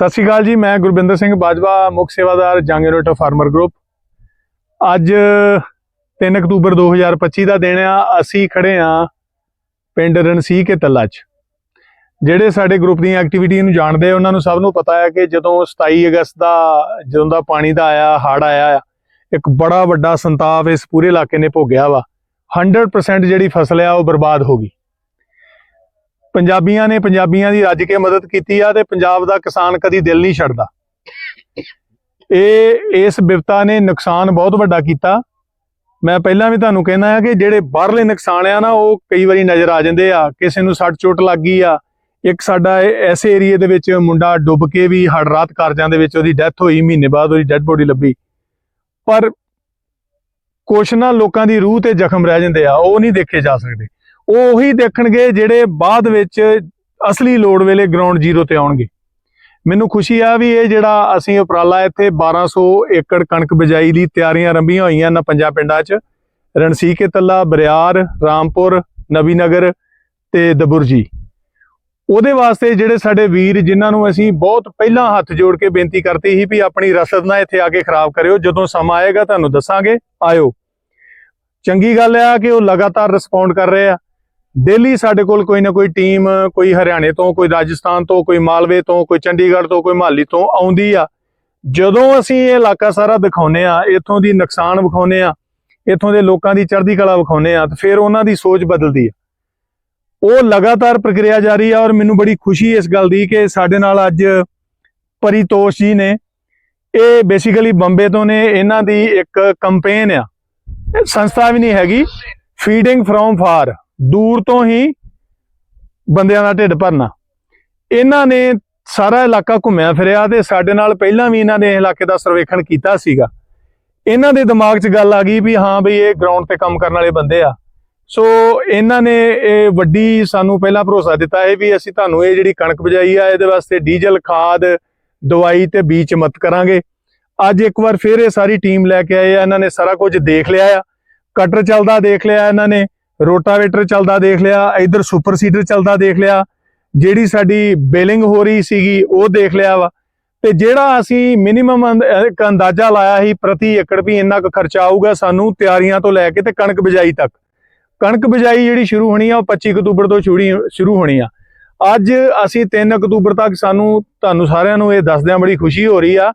ਸਤਿ ਸ਼੍ਰੀ ਅਕਾਲ ਜੀ ਮੈਂ ਗੁਰਬਿੰਦਰ ਸਿੰਘ ਬਾਜਵਾ ਮੁੱਖ ਸੇਵਾਦਾਰ ਜੰਗ ਯੂਨਿਟ ਫਾਰਮਰ ਗਰੁੱਪ। ਅੱਜ 3 ਅਕਤੂਬਰ 2025 ਦਾ ਦਿਨ ਆ ਅਸੀਂ ਖੜੇ ਆ ਪਿੰਡ ਰਣਸੀ ਕੇ ਤੱਲਾ 'ਚ। ਜਿਹੜੇ ਸਾਡੇ ਗਰੁੱਪ ਦੀਆਂ ਐਕਟੀਵਿਟੀ ਨੂੰ ਜਾਣਦੇ ਆ, ਉਹਨਾਂ ਨੂੰ ਸਭ ਨੂੰ ਪਤਾ ਹੈ ਕਿ ਜਦੋਂ 27 ਅਗਸਤ ਦਾ ਜਦੋਂ ਦਾ ਪਾਣੀ ਦਾ ਆਇਆ ਹੜ ਆਇਆ ਆ ਇੱਕ ਬੜਾ ਵੱਡਾ ਸੰਤਾਪ ਇਸ ਪੂਰੇ ਇਲਾਕੇ ਨੇ ਭੋਗਿਆ ਵਾ। 100% ਜਿਹੜੀ ਫਸਲ ਆ ਉਹ ਬਰਬਾਦ ਹੋ ਗਈ। ਪੰਜਾਬੀਆਂ ਨੇ ਪੰਜਾਬੀਆਂ ਦੀ ਰੱਜ ਕੇ ਮਦਦ ਕੀਤੀ ਆ ਤੇ ਪੰਜਾਬ ਦਾ ਕਿਸਾਨ ਕਦੀ ਦਿਲ ਨਹੀਂ ਛੱਡਦਾ। ਇਹ, ਇਸ ਵਿਪਤਾ ਨੇ ਨੁਕਸਾਨ ਬਹੁਤ ਵੱਡਾ ਕੀਤਾ। ਮੈਂ ਪਹਿਲਾਂ ਵੀ ਤੁਹਾਨੂੰ ਕਹਿਣਾ ਆ ਕਿ ਜਿਹੜੇ ਬਾਹਰਲੇ ਨੁਕਸਾਨ ਆ ਨਾ, ਉਹ ਕਈ ਵਾਰੀ ਨਜ਼ਰ ਆ ਜਾਂਦੇ ਆ। ਕਿਸੇ ਨੂੰ ਸੱਟ ਚੋਟ ਲੱਗ ਗਈ ਆ। ਇੱਕ ਸਾਡਾ ਇਹ- ਐਸੇ ਏਰੀਏ ਦੇ ਵਿੱਚ ਮੁੰਡਾ ਡੁੱਬ ਕੇ ਵੀ ਹੜ ਰਾਤ ਕਾਰਜਾਂ ਦੇ ਵਿੱਚ ਉਹਦੀ ਡੈਥ ਹੋਈ, ਮਹੀਨੇ ਬਾਅਦ ਉਹਦੀ ਡੈੱਡ ਬੋਡੀ ਲੱਭੀ। ਪਰ ਕੁਛ ਨਾ ਲੋਕਾਂ ਦੀ ਰੂਹ ਤੇ ਜ਼ਖਮ ਰਹਿ ਜਾਂਦੇ ਆ, ਉਹ ਨਹੀਂ ਦੇਖੇ ਜਾ ਸਕਦੇ। ਉਹ ਉਹੀ ਦੇਖਣਗੇ ਜਿਹੜੇ ਬਾਅਦ ਵਿੱਚ ਅਸਲੀ ਲੋੜ ਵੇਲੇ ਗਰਾਊਂਡ ਜ਼ੀਰੋ ਤੇ ਆਉਣਗੇ। ਮੈਨੂੰ ਖੁਸ਼ੀ ਆ ਵੀ ਇਹ ਜਿਹੜਾ ਅਸੀਂ ਉਪਰਾਲਾ ਇੱਥੇ 1200 ਏਕੜ ਕਣਕ ਬਿਜਾਈ ਲਈ ਤਿਆਰੀਆਂ ਰੰਭੀਆਂ ਹੋਈਆਂ ਇਹਨਾਂ ਪੰਜਾਂ ਪਿੰਡਾਂ 'ਚ, ਰਣਸੀਕੇ ਤੱਲਾ, ਬਰਿਆਰ, ਰਾਮਪੁਰ ਨਬੀਨਗਰ ਤੇ ਦਬੁਰਜੀ। ਉਹਦੇ ਵਾਸਤੇ ਜਿਹੜੇ ਸਾਡੇ ਵੀਰ ਜਿਨ੍ਹਾਂ ਨੂੰ ਅਸੀਂ ਬਹੁਤ ਪਹਿਲਾਂ ਹੱਥ ਜੋੜ ਕੇ ਬੇਨਤੀ ਕਰਤੀ ਸੀ ਵੀ ਆਪਣੀ ਰਸਦ ਨਾ ਇੱਥੇ ਆ ਕੇ ਖਰਾਬ ਕਰਿਓ, ਜਦੋਂ ਸਮਾਂ ਆਏਗਾ ਤੁਹਾਨੂੰ ਦੱਸਾਂਗੇ, ਆਇਓ। ਚੰਗੀ ਗੱਲ ਆ ਕਿ ਉਹ ਲਗਾਤਾਰ ਰਿਸਪੌਂਡ ਕਰ ਰਹੇ ਆ। ਡੇਲੀ ਸਾਡੇ ਕੋਲ ਕੋਈ ਨਾ ਕੋਈ ਟੀਮ, ਕੋਈ ਹਰਿਆਣੇ ਤੋਂ, ਕੋਈ ਰਾਜਸਥਾਨ ਤੋਂ, ਕੋਈ ਮਾਲਵੇ ਤੋਂ, ਕੋਈ ਚੰਡੀਗੜ੍ਹ ਤੋਂ, ਕੋਈ ਮਹਾਲੀ ਤੋਂ ਆਉਂਦੀ ਆ। ਜਦੋਂ ਅਸੀਂ ਇਹ ਇਲਾਕਾ ਸਾਰਾ ਦਿਖਾਉਨੇ ਆ, ਇੱਥੋਂ ਦੀ ਨੁਕਸਾਨ ਵਿਖਾਉਨੇ ਆ, ਇੱਥੋਂ ਦੇ ਲੋਕਾਂ ਦੀ ਚੜ੍ਹਦੀ ਕਲਾ ਵਿਖਾਉਨੇ ਆ, ਤੇ ਫਿਰ ਉਹਨਾਂ ਦੀ ਸੋਚ ਬਦਲਦੀ ਆ। ਉਹ ਲਗਾਤਾਰ ਪ੍ਰਕਿਰਿਆ ਜਾਰੀ ਆ ਔਰ ਮੈਨੂੰ ਬੜੀ ਖੁਸ਼ੀ ਇਸ ਗੱਲ ਦੀ ਕਿ ਸਾਡੇ ਨਾਲ ਅੱਜ ਪਰਿਤੋਸ਼ ਜੀ ਨੇ। ਇਹ ਬੇਸਿਕਲੀ ਬੰਬੇ ਤੋਂ ਨੇ, ਇਹਨਾਂ ਦੀ ਇੱਕ ਕੰਪੇਨ ਆ। ਸੰਸਥਾ ਵੀ ਨਹੀਂ ਹੈਗੀ ਫੀਡਿੰਗ ਫਰੋਮ ਫਾਰ ਦੂਰ ਤੋਂ ਹੀ ਬੰਦਿਆਂ ਦਾ ਢਿੱਡ ਭਰਨਾ। ਇਹਨਾਂ ਨੇ ਸਾਰਾ ਇਲਾਕਾ ਘੁੰਮਿਆ ਫਿਰਿਆ ਤੇ ਸਾਡੇ ਨਾਲ ਪਹਿਲਾਂ ਵੀ ਇਹਨਾਂ ਨੇ ਇਹ ਇਲਾਕੇ ਦਾ ਸਰਵੇਖਣ ਕੀਤਾ ਸੀਗਾ। ਇਹਨਾਂ ਦੇ ਦਿਮਾਗ 'ਚ ਗੱਲ ਆ ਗਈ ਵੀ ਹਾਂ ਬਈ ਇਹ ਗਰਾਊਂਡ ਤੇ ਕੰਮ ਕਰਨ ਵਾਲੇ ਬੰਦੇ ਆ। ਸੋ ਇਹਨਾਂ ਨੇ ਇਹ ਵੱਡੀ ਸਾਨੂੰ ਪਹਿਲਾਂ ਭਰੋਸਾ ਦਿੱਤਾ ਹੈ ਵੀ ਅਸੀਂ ਤੁਹਾਨੂੰ ਇਹ ਜਿਹੜੀ ਕਣਕ ਬਜਾਈ ਆ, ਇਹਦੇ ਵਾਸਤੇ ਡੀਜ਼ਲ, ਖਾਦ, ਦਵਾਈ ਤੇ ਬੀਜ ਮਤ ਕਰਾਂਗੇ। ਅੱਜ ਇੱਕ ਵਾਰ ਫਿਰ ਇਹ ਸਾਰੀ ਟੀਮ ਲੈ ਕੇ ਆਏ ਆ, ਇਹਨਾਂ ਨੇ ਸਾਰਾ ਕੁਝ ਦੇਖ ਲਿਆ ਆ। ਕਟਰ ਚੱਲਦਾ ਦੇਖ ਲਿਆ ਇਹਨਾਂ ਨੇ। ਰੋਟਾਵੇਟਰ ਚੱਲਦਾ ਦੇਖ ਲਿਆ, ਇਧਰ ਸੁਪਰ ਸੀਡਰ ਚੱਲਦਾ ਦੇਖ ਲਿਆ, ਜਿਹੜੀ ਸਾਡੀ ਬੇਲਿੰਗ ਹੋ ਰਹੀ ਸੀਗੀ ਉਹ ਦੇਖ ਲਿਆ ਵਾ। ਤੇ ਜਿਹੜਾ ਅਸੀਂ ਮਿਨੀਮਮ ਇੱਕ ਅੰਦਾਜ਼ਾ ਲਾਇਆ ਸੀ ਪ੍ਰਤੀ ਏਕੜ ਵੀ ਇੰਨਾ ਕੁ ਖਰਚਾ ਆਊਗਾ ਸਾਨੂੰ ਤਿਆਰੀਆਂ ਤੋਂ ਲੈ ਕੇ ਤੇ ਕਣਕ ਬਿਜਾਈ ਤੱਕ। ਕਣਕ ਬਿਜਾਈ ਜਿਹੜੀ ਸ਼ੁਰੂ ਹੋਣੀ ਆ, ਉਹ 25 ਅਕਤੂਬਰ ਤੋਂ ਸ਼ੁਰੂ ਹੋਣੀ ਆ। ਅੱਜ ਅਸੀਂ 3 ਅਕਤੂਬਰ ਤੱਕ ਸਾਨੂੰ, ਤੁਹਾਨੂੰ ਸਾਰਿਆਂ ਨੂੰ ਇਹ ਦੱਸਦਿਆਂ ਬੜੀ ਖੁਸ਼ੀ ਹੋ ਰਹੀ ਆ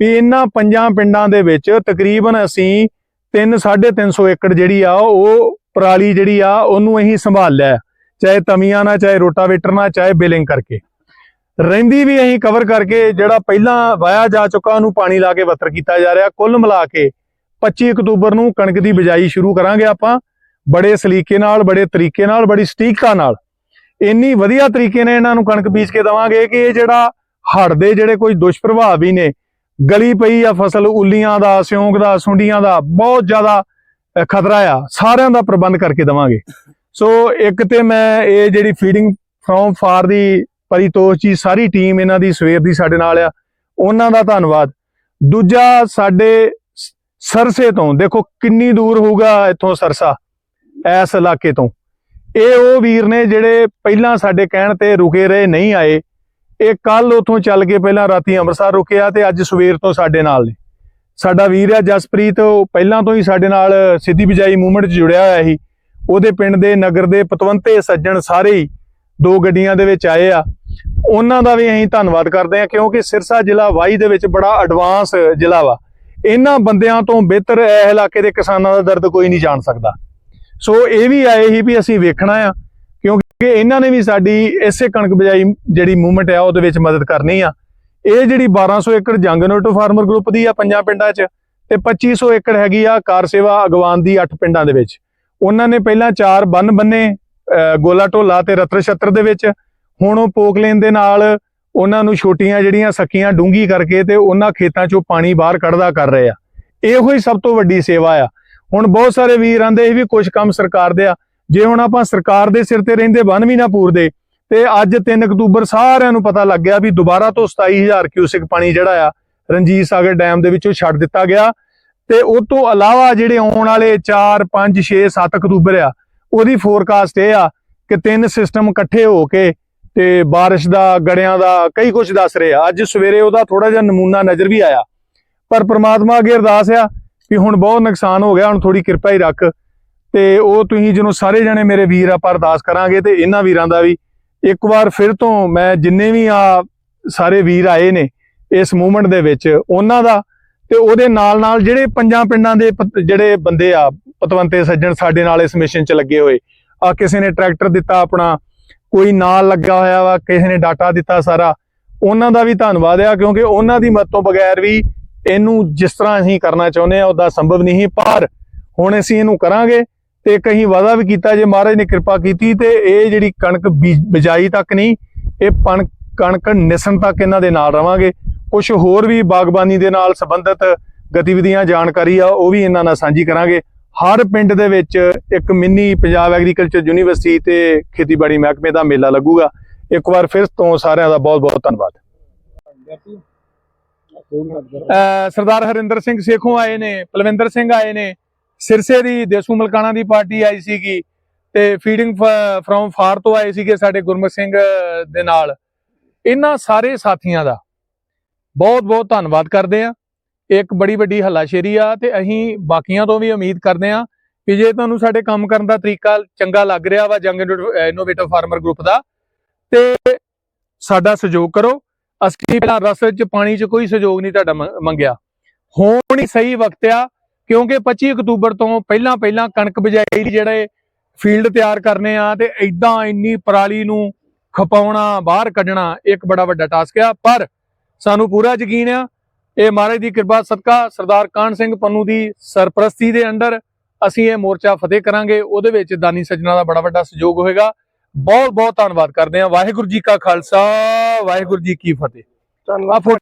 ਵੀ ਇਹਨਾਂ ਪੰਜਾਂ ਪਿੰਡਾਂ ਦੇ ਵਿੱਚ ਤਕਰੀਬਨ ਅਸੀਂ 3 350 ਏਕੜ ਜਿਹੜੀ ਆ, ਉਹ ਪਰਾਲੀ ਜਿਹੜੀ ਆ, ਉਹਨੂੰ ਅਸੀਂ ਸੰਭਾਲ ਲਿਆ। ਚਾਹੇ ਤਮੀਆਂ ਨਾਲ, ਚਾਹੇ ਰੋਟਾਵੇਟਰ ਨਾਲ, ਚਾਹੇ ਬਿਲਿੰਗ ਕਰਕੇ। ਰਹਿੰਦੀ ਵੀ ਅਸੀਂ ਕਵਰ ਕਰਕੇ, ਜਿਹੜਾ ਪਹਿਲਾਂ ਵਾਇਆ ਜਾ ਚੁੱਕਾ, ਉਹਨੂੰ ਪਾਣੀ ਲਾ ਕੇ ਵੱਤਰ ਕੀਤਾ ਜਾ ਰਿਹਾ। ਕੁੱਲ ਮਿਲਾ ਕੇ 25 ਅਕਤੂਬਰ ਨੂੰ ਕਣਕ ਦੀ ਬਿਜਾਈ ਸ਼ੁਰੂ ਕਰਾਂਗੇ ਆਪਾਂ। ਬੜੇ ਸਲੀਕੇ ਨਾਲ, ਬੜੇ ਤਰੀਕੇ ਨਾਲ, ਬੜੀ ਸਟੀਕਤਾ ਨਾਲ। ਇੰਨੀ ਵਧੀਆ ਤਰੀਕੇ ਨਾਲ ਇਹਨਾਂ ਨੂੰ ਕਣਕ ਬੀਜ ਕੇ ਦਵਾਂਗੇ ਕਿ ਇਹ ਜਿਹੜਾ ਹੜ੍ਹ ਦੇ ਜਿਹੜੇ ਕੋਈ ਦੁਸ਼ਪ੍ਰਭਾਵ ਵੀ ਨੇ, ਗਲੀ ਪਈ ਆ ਫਸਲ, ਉੱਲੀਆਂ ਦਾ, ਸਿਉਂਕ ਦਾ, ਸੁੰਡੀਆਂ ਦਾ, ਬਹੁਤ ਜ਼ਿਆਦਾ ਖਤਰਾ ਆ। ਸਾਰਿਆਂ ਦਾ ਪ੍ਰਬੰਧ ਕਰਕੇ ਦਵਾਂਗੇ। ਸੋ ਇੱਕ ਤੇ ਮੈਂ ਇਹ ਜਿਹੜੀ ਫੀਡਿੰਗ ਫਰੋਮ ਫਾਰ ਦੀ ਪਰਿਤੋਸ਼ ਜੀ, ਸਾਰੀ ਟੀਮ ਇਹਨਾਂ ਦੀ ਸਵੇਰ ਦੀ ਸਾਡੇ ਨਾਲ ਆ। ਉਹਨਾਂ ਦਾ ਧੰਨਵਾਦ। ਦੂਜਾ ਸਾਡੇ ਸਰਸੇ ਤੋਂ, ਦੇਖੋ ਕਿੰਨੀ ਦੂਰ ਹੋਊਗਾ ਇੱਥੋਂ ਸਰਸਾ ਇਸ ਇਲਾਕੇ ਤੋਂ। ਇਹ ਉਹ ਵੀਰ ਨੇ ਜਿਹੜੇ ਪਹਿਲਾਂ ਸਾਡੇ ਕਹਿਣ ਤੇ ਰੁਕੇ ਰਹੇ ਨਹੀਂ ਆਏ। ਇਹ ਕੱਲ ਉਥੋਂ ਚੱਲ ਕੇ ਪਹਿਲਾਂ ਰਾਤੀ ਅੰਮ੍ਰਿਤਸਰ ਰੁਕਿਆ ਤੇ ਅੱਜ ਸਵੇਰ ਤੋਂ ਸਾਡੇ ਨਾਲ ਨੇ। ਸਾਡਾ ਵੀਰ ਆ ਜਸਪ੍ਰੀਤ, ਉਹ ਪਹਿਲਾਂ ਤੋਂ ਹੀ ਸਾਡੇ ਨਾਲ ਸਿੱਧੀ ਬਿਜਾਈ ਮੂਵਮੈਂਟ 'ਚ ਜੁੜਿਆ ਹੋਇਆ ਸੀ। ਉਹਦੇ ਪਿੰਡ ਦੇ ਨਗਰ ਦੇ ਪਤਵੰਤੇ ਸੱਜਣ ਸਾਰੇ ਹੀ ਦੋ ਗੱਡੀਆਂ ਦੇ ਵਿੱਚ ਆਏ ਆ। ਉਹਨਾਂ ਦਾ ਵੀ ਅਸੀਂ ਧੰਨਵਾਦ ਕਰਦੇ ਹਾਂ ਕਿਉਂਕਿ ਸਿਰਸਾ ਜ਼ਿਲ੍ਹਾ ਵਾਈ ਦੇ ਵਿੱਚ ਬੜਾ ਐਡਵਾਂਸ ਜ਼ਿਲ੍ਹਾ ਵਾ। ਇਹਨਾਂ ਬੰਦਿਆਂ ਤੋਂ ਬਿਹਤਰ ਇਹ ਇਲਾਕੇ ਦੇ ਕਿਸਾਨਾਂ ਦਾ ਦਰਦ ਕੋਈ ਨਹੀਂ ਜਾਣ ਸਕਦਾ। ਸੋ ਇਹ ਵੀ ਆਏ ਹੀ ਵੀ ਅਸੀਂ ਵੇਖਣਾ ਆ, ਕਿਉਂਕਿ ਇਹਨਾਂ ਨੇ ਵੀ ਸਾਡੀ ਇਸੇ ਕਣਕ ਬਿਜਾਈ ਜਿਹੜੀ ਮੂਵਮੈਂਟ ਆ, ਉਹਦੇ ਵਿੱਚ ਮਦਦ ਕਰਨੀ ਆ। ਇਹ ਜਿਹੜੀ 1200 ਏਕੜ ਜੰਗ ਨੋਟੋ ਫਾਰਮਰ ਗਰੁੱਪ ਦੀ ਆ ਪੰਜਾਂ ਪਿੰਡਾਂ 'ਚ, ਤੇ 2500 ਏਕੜ ਹੈਗੀ ਆ ਕਾਰ ਸੇਵਾ ਅਗਵਾਨ ਦੀ 8 ਪਿੰਡਾਂ ਦੇ ਵਿੱਚ। ਉਹਨਾਂ ਨੇ ਪਹਿਲਾਂ ਚਾਰ ਬੰਨ ਬੰਨੇ ਅਹ ਗੋਲਾ ਢੋਲਾ ਤੇ ਰਤਰ ਛੱਤਰ ਦੇ ਵਿੱਚ। ਹੁਣ ਉਹ ਪੋਕਲੇਨ ਦੇ ਨਾਲ ਉਹਨਾਂ ਨੂੰ ਛੋਟੀਆਂ ਜਿਹੜੀਆਂ ਸਕੀਆਂ ਡੂੰਗੀ ਕਰਕੇ ਤੇ ਉਹਨਾਂ ਖੇਤਾਂ 'ਚੋਂ ਪਾਣੀ ਬਾਹਰ ਕੱਢਦਾ ਕਰ ਰਹੇ ਆ। ਇਹੋ ਹੀ ਸਭ ਤੋਂ ਵੱਡੀ ਸੇਵਾ ਆ। ਹੁਣ ਬਹੁਤ ਸਾਰੇ ਵੀਰ ਆਂਦੇ ਇਹ ਵੀ ਕੁਝ ਕੰਮ ਸਰਕਾਰ ਦੇ ਆ। ਜੇ ਹੁਣ ਆਪਾਂ ਸਰਕਾਰ ਦੇ ਸਿਰ ਤੇ ਰਹਿੰਦੇ, ਬੰਨ ਵੀ ਨਾ ਪੂਰਦੇ ਤੇ ਅੱਜ 3 ਅਕਤੂਬਰ ਸਾਰਿਆਂ ਨੂੰ ਪਤਾ ਲੱਗ ਗਿਆ ਵੀ ਦੁਬਾਰਾ ਤੋਂ 27000 ਕਿਊਸਿਕ ਪਾਣੀ ਜਿਹੜਾ ਆ, ਰਣਜੀਤ ਸਾਗਰ ਡੈਮ ਦੇ ਵਿੱਚੋਂ ਛੱਡ ਦਿੱਤਾ ਗਿਆ। ਤੇ ਉਹ ਤੋਂ ਇਲਾਵਾ ਜਿਹੜੇ ਆਉਣ ਵਾਲੇ 4 5 6 7 ਅਕਤੂਬਰ ਆ, ਉਹਦੀ ਫੋਰਕਾਸਟ ਇਹ ਆ ਕਿ ਤਿੰਨ ਸਿਸਟਮ ਇਕੱਠੇ ਹੋ ਕੇ ਤੇ ਬਾਰਿਸ਼ ਦਾ, ਗੜਿਆਂ ਦਾ ਕਈ ਕੁਝ ਦੱਸ ਰਹੇ ਆ। ਅੱਜ ਸਵੇਰੇ ਉਹਦਾ ਥੋੜਾ ਜਿਹਾ ਨਮੂਨਾ ਨਜ਼ਰ ਵੀ ਆਇਆ। ਪਰ ਪ੍ਰਮਾਤਮਾ ਅੱਗੇ ਅਰਦਾਸ ਆ ਕਿ ਹੁਣ ਬਹੁਤ ਨੁਕਸਾਨ ਹੋ ਗਿਆ, ਹੁਣ ਥੋੜੀ ਕਿਰਪਾ ਹੀ ਰੱਖ। ਤੇ ਉਹ ਤੁਸੀਂ ਜਿਹਨੂੰ ਸਾਰੇ ਜਣੇ ਮੇਰੇ ਵੀਰ ਆਪਾਂ ਅਰਦਾਸ ਕਰਾਂਗੇ ਤੇ ਇਹਨਾਂ ਵੀਰਾਂ ਦਾ ਵੀ ਇੱਕ ਵਾਰ ਫਿਰ ਤੋਂ ਮੈਂ ਜਿੰਨੇ ਵੀ ਆ ਸਾਰੇ ਵੀਰ ਆਏ ਨੇ ਇਸ ਮੂਵਮੈਂਟ ਦੇ ਵਿੱਚ, ਉਹਨਾਂ ਦਾ ਤੇ ਉਹਦੇ ਨਾਲ ਨਾਲ ਜਿਹੜੇ ਪੰਜਾਂ ਪਿੰਡਾਂ ਦੇ ਜਿਹੜੇ ਬੰਦੇ ਆ, ਪਤਵੰਤੇ ਸੱਜਣ ਸਾਡੇ ਨਾਲ ਇਸ ਮਿਸ਼ਨ 'ਚ ਲੱਗੇ ਹੋਏ। ਆ ਕਿਸੇ ਨੇ ਟਰੈਕਟਰ ਦਿੱਤਾ ਆਪਣਾ, ਕੋਈ ਨਾਲ ਲੱਗਾ ਹੋਇਆ ਵਾ, ਕਿਸੇ ਨੇ ਡਾਟਾ ਦਿੱਤਾ ਸਾਰਾ। ਉਹਨਾਂ ਦਾ ਵੀ ਧੰਨਵਾਦ ਆ, ਕਿਉਂਕਿ ਉਹਨਾਂ ਦੀ ਮਦਦ ਤੋਂ ਬਗੈਰ ਵੀ ਇਹਨੂੰ ਜਿਸ ਤਰ੍ਹਾਂ ਅਸੀਂ ਕਰਨਾ ਚਾਹੁੰਦੇ ਆ, ਉਹਦਾ ਸੰਭਵ ਨਹੀਂ ਪਰ ਹੁਣ ਅਸੀਂ ਇਹਨੂੰ ਕਰਾਂਗੇ ਤੇ ਕਹੀਂ ਵਾਅਦਾ ਵੀ ਕੀਤਾ ਜੇ ਮਹਾਰਾਜ ਨੇ ਕਿਰਪਾ ਕੀਤੀ ਤੇ ਇਹ ਜਿਹੜੀ ਕਣਕ ਬਿਜਾਈ ਤੱਕ ਨਹੀਂ, ਇਹ ਪਣ ਕਣਕ ਨਿਸਣ ਤੱਕ ਇਹਨਾਂ ਦੇ ਨਾਲ ਰਵਾਂਗੇ। ਕੁਝ ਹੋਰ ਵੀ ਬਾਗਬਾਨੀ ਦੇ ਨਾਲ ਸੰਬੰਧਿਤ ਗਤੀਵਿਧੀਆਂ, ਜਾਣਕਾਰੀ ਆ, ਉਹ ਵੀ ਇਹਨਾਂ ਨਾਲ ਸਾਂਝੀ ਕਰਾਂਗੇ। ਹਰ ਪਿੰਡ ਦੇ ਵਿੱਚ ਇੱਕ ਮਿੰਨੀ ਪੰਜਾਬ ਐਗਰੀਕਲਚਰ ਯੂਨੀਵਰਸਿਟੀ ਤੇ ਖੇਤੀਬਾੜੀ ਮਹਿਕਮੇ ਦਾ ਮੇਲਾ ਲੱਗੂਗਾ। ਇੱਕ ਵਾਰ ਫਿਰ ਤੋਂ ਸਾਰਿਆਂ ਦਾ ਬਹੁਤ ਬਹੁਤ ਧੰਨਵਾਦ ਸਰਦਾਰ ਹਰਿੰਦਰ ਸਿੰਘ ਸੇਖੋਂ ਆਏ ਨੇ, ਪਲਵਿੰਦਰ ਸਿੰਘ ਆਏ ਨੇ ਸਿਰਸੇ ਦੀ ਦੇਸੂ ਮਲਕਾਣਾ ਦੀ ਪਾਰਟੀ ਆਈ ਸੀਗੀ ਤੇ ਫੀਡਿੰਗ ਫਰੋਮ ਫਾਰ ਤੋਂ ਆਏ ਸੀਗੇ ਸਾਡੇ ਗੁਰਮੁਖ ਸਿੰਘ ਦੇ ਨਾਲ। ਇਹਨਾਂ ਸਾਰੇ ਸਾਥੀਆਂ ਦਾ ਬਹੁਤ ਬਹੁਤ ਧੰਨਵਾਦ ਕਰਦੇ ਆ ਇੱਕ ਬੜੀ ਵੱਡੀ ਹੱਲਾਸ਼ੇਰੀ ਆ ਤੇ ਅਸੀਂ ਬਾਕੀਆਂ ਤੋਂ ਵੀ ਉਮੀਦ ਕਰਦੇ ਆ ਕਿ ਜੇ ਤੁਹਾਨੂੰ ਸਾਡੇ ਕੰਮ ਕਰਨ ਦਾ ਤਰੀਕਾ ਚੰਗਾ ਲੱਗ ਰਿਹਾ ਵਾ, ਜੰਗ ਇਨੋਵੇਟਿਵ ਫਾਰਮਰ ਗਰੁੱਪ ਦਾ, ਤੇ ਸਾਡਾ ਸਹਿਯੋਗ ਕਰੋ। ਅਸੀਂ ਪਹਿਲਾਂ ਰਸਤੇ 'ਚ ਪਾਣੀ 'ਚ ਕੋਈ ਸਹਿਯੋਗ ਨਹੀਂ ਤੁਹਾਡਾ ਮੰਗਿਆ। ਹੋਣ ਹੀ ਸਹੀ ਵਕਤ ਆ। ਕਿਉਂਕਿ 25 ਅਕਤੂਬਰ ਤੋਂ ਪਹਿਲਾਂ ਪਹਿਲਾਂ ਕਣਕ ਬਿਜਾਈ ਜਿਹੜੇ ਫੀਲਡ ਤਿਆਰ ਕਰਨੇ ਆ ਤੇ ਐਦਾਂ ਇੰਨੀ ਪਰਾਲੀ ਨੂੰ ਖਪਾਉਣਾ ਬਾਹਰ ਕੱਢਣਾ ਇੱਕ ਬੜਾ ਵੱਡਾ ਟਾਸਕ ਆ। ਪਰ ਸਾਨੂੰ ਪੂਰਾ ਯਕੀਨ ਆ ਇਹ ਮਹਾਰਾਜ ਦੀ ਕਿਰਪਾ ਸਦਕਾ ਸਰਦਾਰ ਕਾਹਨ ਸਿੰਘ ਪੰਨੂ ਦੀ ਸਰਪ੍ਰਸਤੀ ਦੇ ਅੰਡਰ ਅਸੀਂ ਇਹ ਮੋਰਚਾ ਫਤਿਹ ਕਰਾਂਗੇ। ਉਹਦੇ ਵਿੱਚ ਦਾਨੀ ਸੱਜਣਾ ਦਾ ਬੜਾ ਵੱਡਾ ਸਹਿਯੋਗ ਹੋਏਗਾ। ਬਹੁਤ ਬਹੁਤ ਧੰਨਵਾਦ ਕਰਦੇ ਹਾਂ ਵਾਹਿਗੁਰੂ ਜੀ ਕਾ ਖਾਲਸਾ ਵਾਹਿਗੁਰੂ ਜੀ ਕੀ ਫਤਿਹ। ਧੰਨਵਾਦ। ਆ